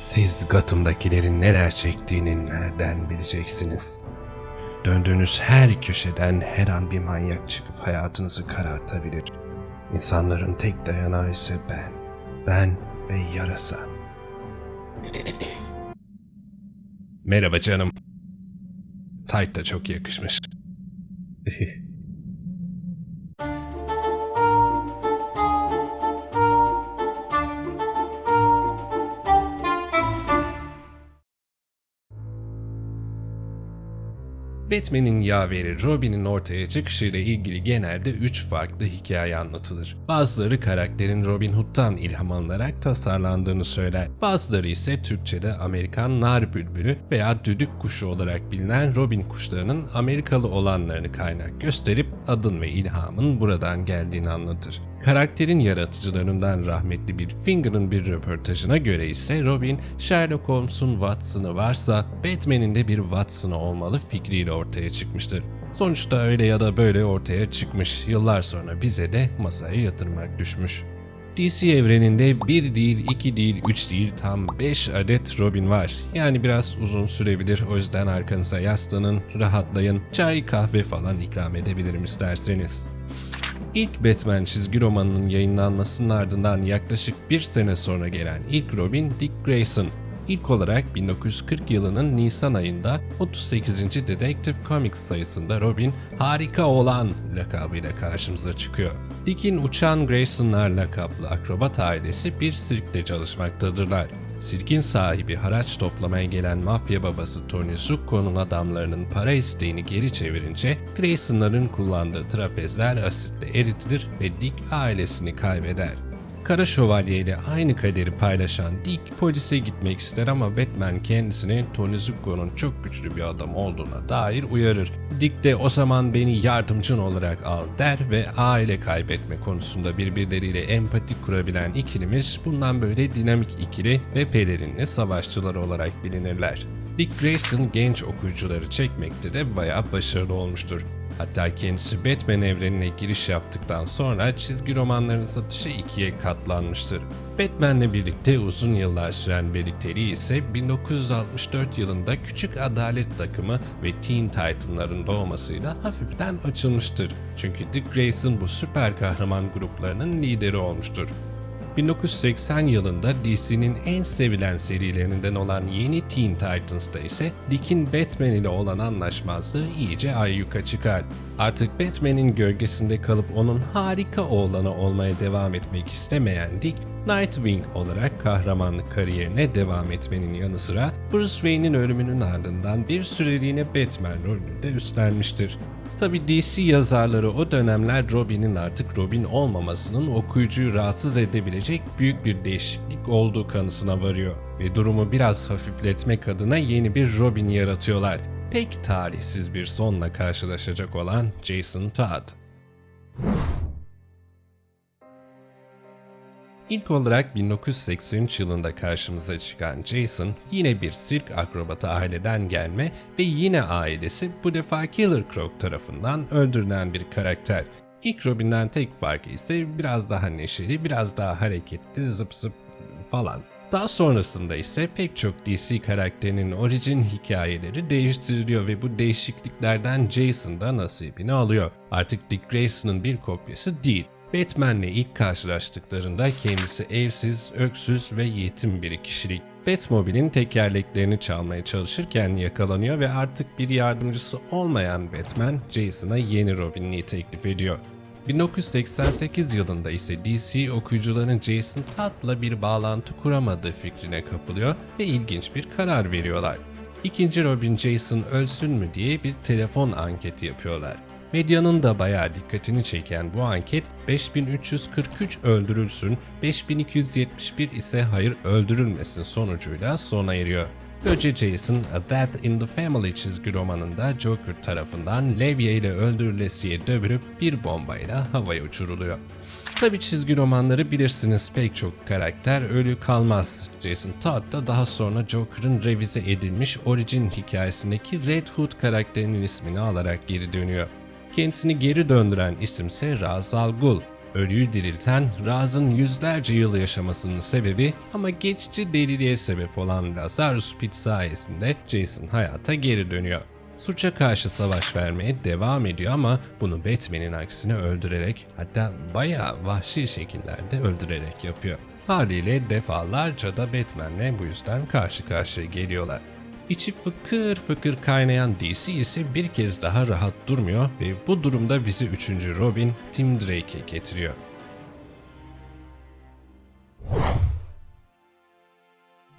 Siz Gotham'dakilerin neler çektiğini nereden bileceksiniz? Döndüğünüz her köşeden her an bir manyak çıkıp hayatınızı karartabilir. İnsanların tek dayanağı ise ben. Ben ve yarasa. Merhaba canım. Tayt da çok yakışmış. Batman'in yaveri Robin'in ortaya çıkışıyla ilgili genelde 3 farklı hikaye anlatılır. Bazıları karakterin Robin Hood'dan ilham alınarak tasarlandığını söyler. Bazıları ise Türkçe'de Amerikan nar bülbülü veya düdük kuşu olarak bilinen Robin kuşlarının Amerikalı olanlarını kaynak gösterip adın ve ilhamın buradan geldiğini anlatır. Karakterin yaratıcılarından rahmetli Bill Finger'ın bir röportajına göre ise Robin, Sherlock Holmes'un Watson'ı varsa Batman'in de bir Watson'ı olmalı fikriyle ortaya çıkmıştır. Sonuçta öyle ya da böyle ortaya çıkmış, yıllar sonra bize de masaya yatırmak düşmüş. DC evreninde bir değil, iki değil, üç değil tam 5 adet Robin var. Yani biraz uzun sürebilir o yüzden arkanıza yaslanın, rahatlayın, çay kahve falan ikram edebilirim isterseniz. İlk Batman çizgi romanının yayınlanmasının ardından yaklaşık bir sene sonra gelen ilk Robin Dick Grayson. İlk olarak 1940 yılının Nisan ayında 38. Detective Comics sayısında Robin harika olan lakabıyla karşımıza çıkıyor. Dick'in uçan Grayson'lar lakaplı akrobat ailesi bir sirkte çalışmaktadırlar. Sirkin sahibi haraç toplamaya gelen mafya babası Tony Zucco'nun adamlarının para isteğini geri çevirince Grayson'ların kullandığı trapezler asitle eritilir ve Dick ailesini kaybeder. Kara Şövalye ile aynı kaderi paylaşan Dick polise gitmek ister ama Batman kendisine Tony Zucco'nun çok güçlü bir adam olduğuna dair uyarır. Dick de o zaman beni yardımcın olarak al der ve aile kaybetme konusunda birbirleriyle empati kurabilen ikilimiz bundan böyle dinamik ikili ve pelerinli savaşçılar olarak bilinirler. Dick Grayson genç okuyucuları çekmekte de bayağı başarılı olmuştur. Hatta kendisi Batman evrenine giriş yaptıktan sonra çizgi romanların satışı ikiye katlanmıştır. Batman'le birlikte uzun yıllar süren birlikteliği ise 1964 yılında Küçük Adalet takımı ve Teen Titan'ların doğmasıyla hafiften açılmıştır. Çünkü Dick Grayson bu süper kahraman gruplarının lideri olmuştur. 1980 yılında DC'nin en sevilen serilerinden olan yeni Teen Titans'ta ise Dick'in Batman ile olan anlaşmazlığı iyice ayyuka çıkar. Artık Batman'in gölgesinde kalıp onun harika oğlanı olmaya devam etmek istemeyen Dick, Nightwing olarak kahramanlık kariyerine devam etmenin yanı sıra Bruce Wayne'in ölümünün ardından bir süreliğine Batman rolünü de üstlenmiştir. Tabi DC yazarları o dönemler Robin'in artık Robin olmamasının okuyucuyu rahatsız edebilecek büyük bir değişiklik olduğu kanısına varıyor ve durumu biraz hafifletmek adına yeni bir Robin yaratıyorlar. Pek talihsiz bir sonla karşılaşacak olan Jason Todd. İlk olarak 1983 yılında karşımıza çıkan Jason yine bir sirk akrobatı aileden gelme ve yine ailesi bu defa Killer Croc tarafından öldürülen bir karakter. İlk Robin'den tek farkı ise biraz daha neşeli, biraz daha hareketli, zıp zıp falan. Daha sonrasında ise pek çok DC karakterinin orijin hikayeleri değiştiriliyor ve bu değişikliklerden Jason da nasibini alıyor. Artık Dick Grayson'ın bir kopyası değil. Batman'le ilk karşılaştıklarında kendisi evsiz, öksüz ve yetim bir kişilik. Batmobile'in tekerleklerini çalmaya çalışırken yakalanıyor ve artık bir yardımcısı olmayan Batman, Jason'a yeni Robin'liği teklif ediyor. 1988 yılında ise DC okuyucuların Jason Todd'la bir bağlantı kuramadığı fikrine kapılıyor ve ilginç bir karar veriyorlar. İkinci Robin Jason ölsün mü diye bir telefon anketi yapıyorlar. Medyanın da bayağı dikkatini çeken bu anket 5343 öldürülsün, 5271 ise hayır öldürülmesin sonucuyla sona eriyor. Böylece Jason A Death in the Family çizgi romanında Joker tarafından levye ile öldürülesiye dövülüp bir bombayla havaya uçuruluyor. Tabi çizgi romanları bilirsiniz pek çok karakter ölü kalmaz. Jason Todd da daha sonra Joker'ın revize edilmiş orijin hikayesindeki Red Hood karakterinin ismini alarak geri dönüyor. Kendisini geri döndüren isimse Ra's al Ghul. Ölüyü dirilten, Raz'ın yüzlerce yıl yaşamasının sebebi ama geçici deliliğe sebep olan Lazarus Pit sayesinde Jason hayata geri dönüyor. Suça karşı savaş vermeye devam ediyor ama bunu Batman'in aksine öldürerek hatta bayağı vahşi şekillerde öldürerek yapıyor. Haliyle defalarca da Batman'le bu yüzden karşı karşıya geliyorlar. İçi fıkır fıkır kaynayan DC ise bir kez daha rahat durmuyor ve bu durumda bizi 3. Robin Tim Drake'e getiriyor.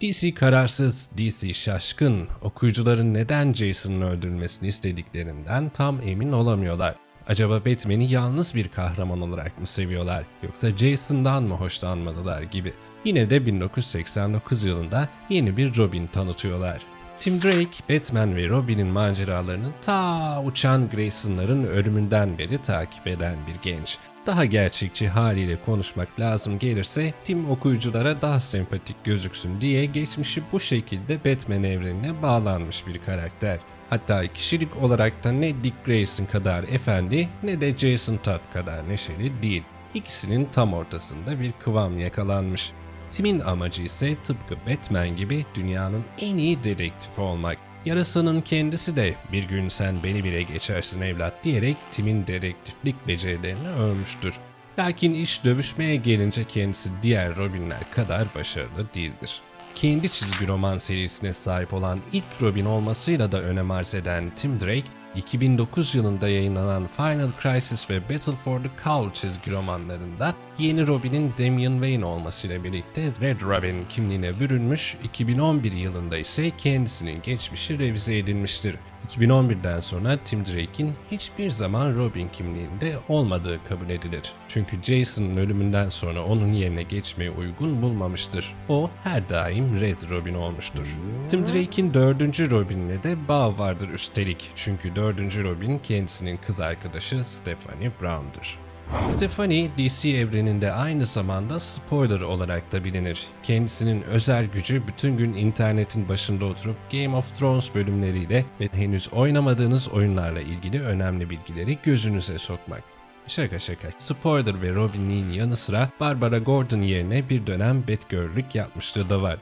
DC kararsız, DC şaşkın. Okuyucuların neden Jason'ın öldürülmesini istediklerinden tam emin olamıyorlar. Acaba Batman'i yalnız bir kahraman olarak mı seviyorlar yoksa Jason'dan mı hoşlanmadılar gibi. Yine de 1989 yılında yeni bir Robin tanıtıyorlar. Tim Drake, Batman ve Robin'in maceralarını ta uçan Grayson'ların ölümünden beri takip eden bir genç. Daha gerçekçi haliyle konuşmak lazım gelirse Tim okuyuculara daha sempatik gözüksün diye geçmişi bu şekilde Batman evrenine bağlanmış bir karakter. Hatta kişilik olarak da ne Dick Grayson kadar efendi ne de Jason Todd kadar neşeli değil. İkisinin tam ortasında bir kıvam yakalanmış. Tim'in amacı ise tıpkı Batman gibi dünyanın en iyi dedektifi olmak. Yarasının kendisi de bir gün sen beni bile geçersin evlat diyerek Tim'in dedektiflik becerilerini övmüştür. Lakin iş dövüşmeye gelince kendisi diğer Robinler kadar başarılı değildir. Kendi çizgi roman serisine sahip olan ilk Robin olmasıyla da önem arz eden Tim Drake, 2009 yılında yayınlanan Final Crisis ve Battle for the Cowl çizgi romanlarında yeni Robin'in Damian Wayne olmasıyla birlikte Red Robin kimliğine bürünmüş, 2011 yılında ise kendisinin geçmişi revize edilmiştir. 2011'den sonra Tim Drake'in hiçbir zaman Robin kimliğinde olmadığı kabul edilir. Çünkü Jason'ın ölümünden sonra onun yerine geçmeyi uygun bulmamıştır. O her daim Red Robin olmuştur. Tim Drake'in dördüncü Robin'le de bağ vardır üstelik. Çünkü dördüncü Robin kendisinin kız arkadaşı Stephanie Brown'dur. Stephanie, DC evreninde aynı zamanda spoiler olarak da bilinir. Kendisinin özel gücü bütün gün internetin başında oturup Game of Thrones bölümleriyle ve henüz oynamadığınız oyunlarla ilgili önemli bilgileri gözünüze sokmak. Şaka şaka. Spoiler ve Robin'in yanı sıra Barbara Gordon yerine bir dönem Batgirl'lük yapmışlığı da var.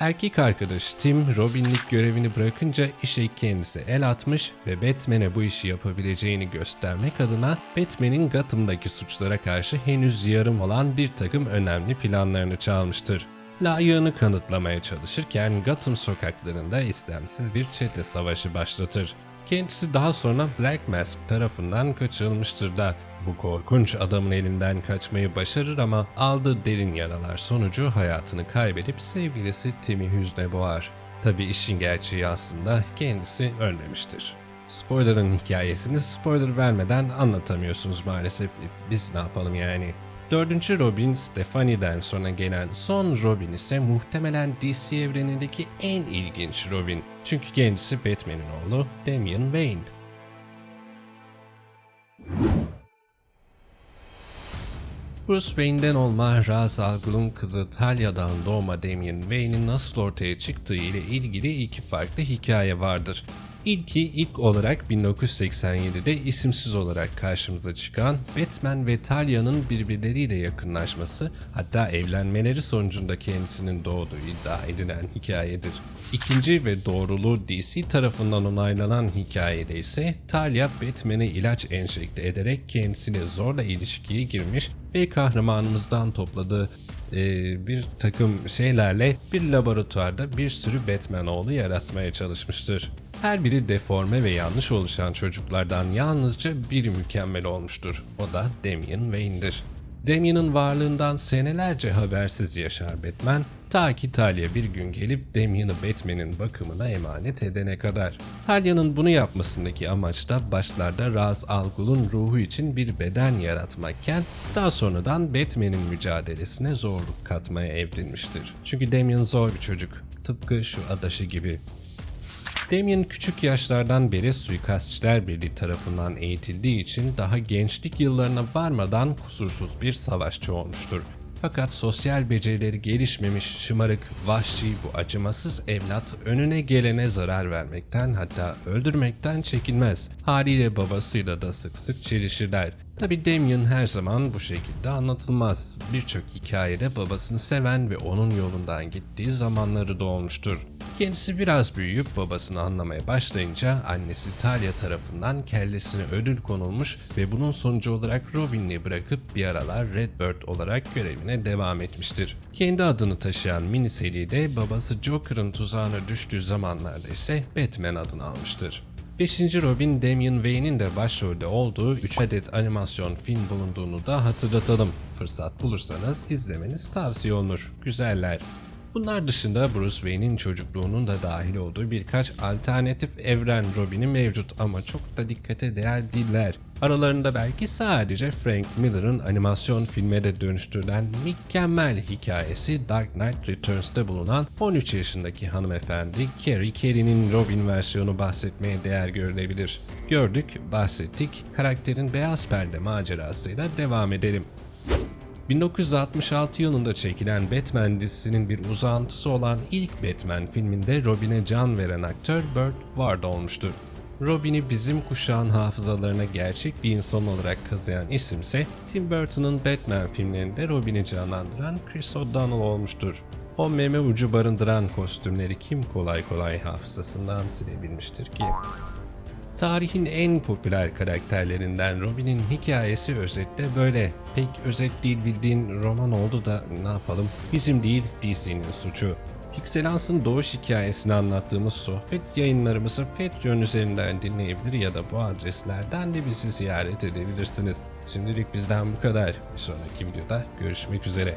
Erkek arkadaş Tim Robinlik görevini bırakınca işe kendisi el atmış ve Batman'e bu işi yapabileceğini göstermek adına Batman'in Gotham'daki suçlara karşı henüz yarım olan bir takım önemli planlarını çalmıştır. Layığını kanıtlamaya çalışırken Gotham sokaklarında istemsiz bir çete savaşı başlatır. Kendisi daha sonra Black Mask tarafından kaçırılmıştır da bu korkunç adamın elinden kaçmayı başarır ama aldığı derin yaralar sonucu hayatını kaybedip sevgilisi Tim'i hüzne boğar. Tabi işin gerçeği aslında kendisi ölmemiştir. Spoiler'ın hikayesini spoiler vermeden anlatamıyorsunuz maalesef. Biz ne yapalım yani? Dördüncü Robin Stephanie'den sonra gelen son Robin ise muhtemelen DC evrenindeki en ilginç Robin. Çünkü kendisi Batman'in oğlu Damian Wayne. Bruce Wayne'den olma Ra's al Ghul'un kızı Talia'dan doğma Damian Wayne'in nasıl ortaya çıktığı ile ilgili iki farklı hikaye vardır. İlki ilk olarak 1987'de isimsiz olarak karşımıza çıkan Batman ve Talia'nın birbirleriyle yakınlaşması hatta evlenmeleri sonucunda kendisinin doğduğu iddia edilen hikayedir. İkinci ve doğruluğu DC tarafından onaylanan hikayede ise Talia Batman'e ilaç enjekte ederek kendisiyle zorla ilişkiye girmiş ve kahramanımızdan topladığı e, bir takım şeylerle bir laboratuvarda bir sürü Batman oğlu yaratmaya çalışmıştır. Her biri deforme ve yanlış oluşan çocuklardan yalnızca biri mükemmel olmuştur. O da Damian Wayne'dir. Damian'ın varlığından senelerce habersiz yaşar Batman, ta ki Talia bir gün gelip Damian'ı Batman'in bakımına emanet edene kadar. Talia'nın bunu yapmasındaki amaç da başlarda Ra's al ruhu için bir beden yaratmakken daha sonradan Batman'in mücadelesine zorluk katmaya evrilmiştir. Çünkü Damian zor bir çocuk. Tıpkı şu adaşı gibi. Damien küçük yaşlardan beri suikastçiler birliği tarafından eğitildiği için daha gençlik yıllarına varmadan kusursuz bir savaşçı olmuştur. Fakat sosyal becerileri gelişmemiş, şımarık, vahşi bu acımasız evlat önüne gelene zarar vermekten hatta öldürmekten çekinmez. Haliyle babasıyla da sık sık çelişirler. Tabi Damien her zaman bu şekilde anlatılmaz. Birçok hikayede babasını seven ve onun yolundan gittiği zamanları da olmuştur. Kendisi biraz büyüyüp babasını anlamaya başlayınca annesi Talia tarafından kellesine ödül konulmuş ve bunun sonucu olarak Robin'i bırakıp bir aralar Redbird olarak görevine devam etmiştir. Kendi adını taşıyan mini seride babası Joker'ın tuzağına düştüğü zamanlarda ise Batman adını almıştır. 5. Robin Damian Wayne'in de başrolde olduğu 3 adet animasyon film bulunduğunu da hatırlatalım. Fırsat bulursanız izlemeniz tavsiye olunur. Güzeller. Bunlar dışında Bruce Wayne'in çocukluğunun da dahil olduğu birkaç alternatif evren Robin'i mevcut ama çok da dikkate değer değiller. Aralarında belki sadece Frank Miller'ın animasyon filme de dönüştürülen mükemmel hikayesi Dark Knight Returns'te bulunan 13 yaşındaki hanımefendi Carrie Kelly'nin Robin versiyonu bahsetmeye değer görülebilir. Gördük, bahsettik, karakterin beyaz perde macerasıyla devam edelim. 1966 yılında çekilen Batman dizisinin bir uzantısı olan ilk Batman filminde Robin'e can veren aktör Burt Ward olmuştur. Robin'i bizim kuşağın hafızalarına gerçek bir insan olarak kazıyan isimse Tim Burton'ın Batman filmlerinde Robin'i canlandıran Chris O'Donnell olmuştur. O meme ucu barındıran kostümleri kim kolay kolay hafızasından silebilmiştir ki? Tarihin en popüler karakterlerinden Robin'in hikayesi özetle böyle. Pek özet değil bildiğin roman oldu da ne yapalım? Bizim değil DC'nin suçu. Pixelans'ın doğuş hikayesini anlattığımız sohbet yayınlarımızı Patreon üzerinden dinleyebilir ya da bu adreslerden de bizi ziyaret edebilirsiniz. Şimdilik bizden bu kadar. Bir sonraki videoda görüşmek üzere.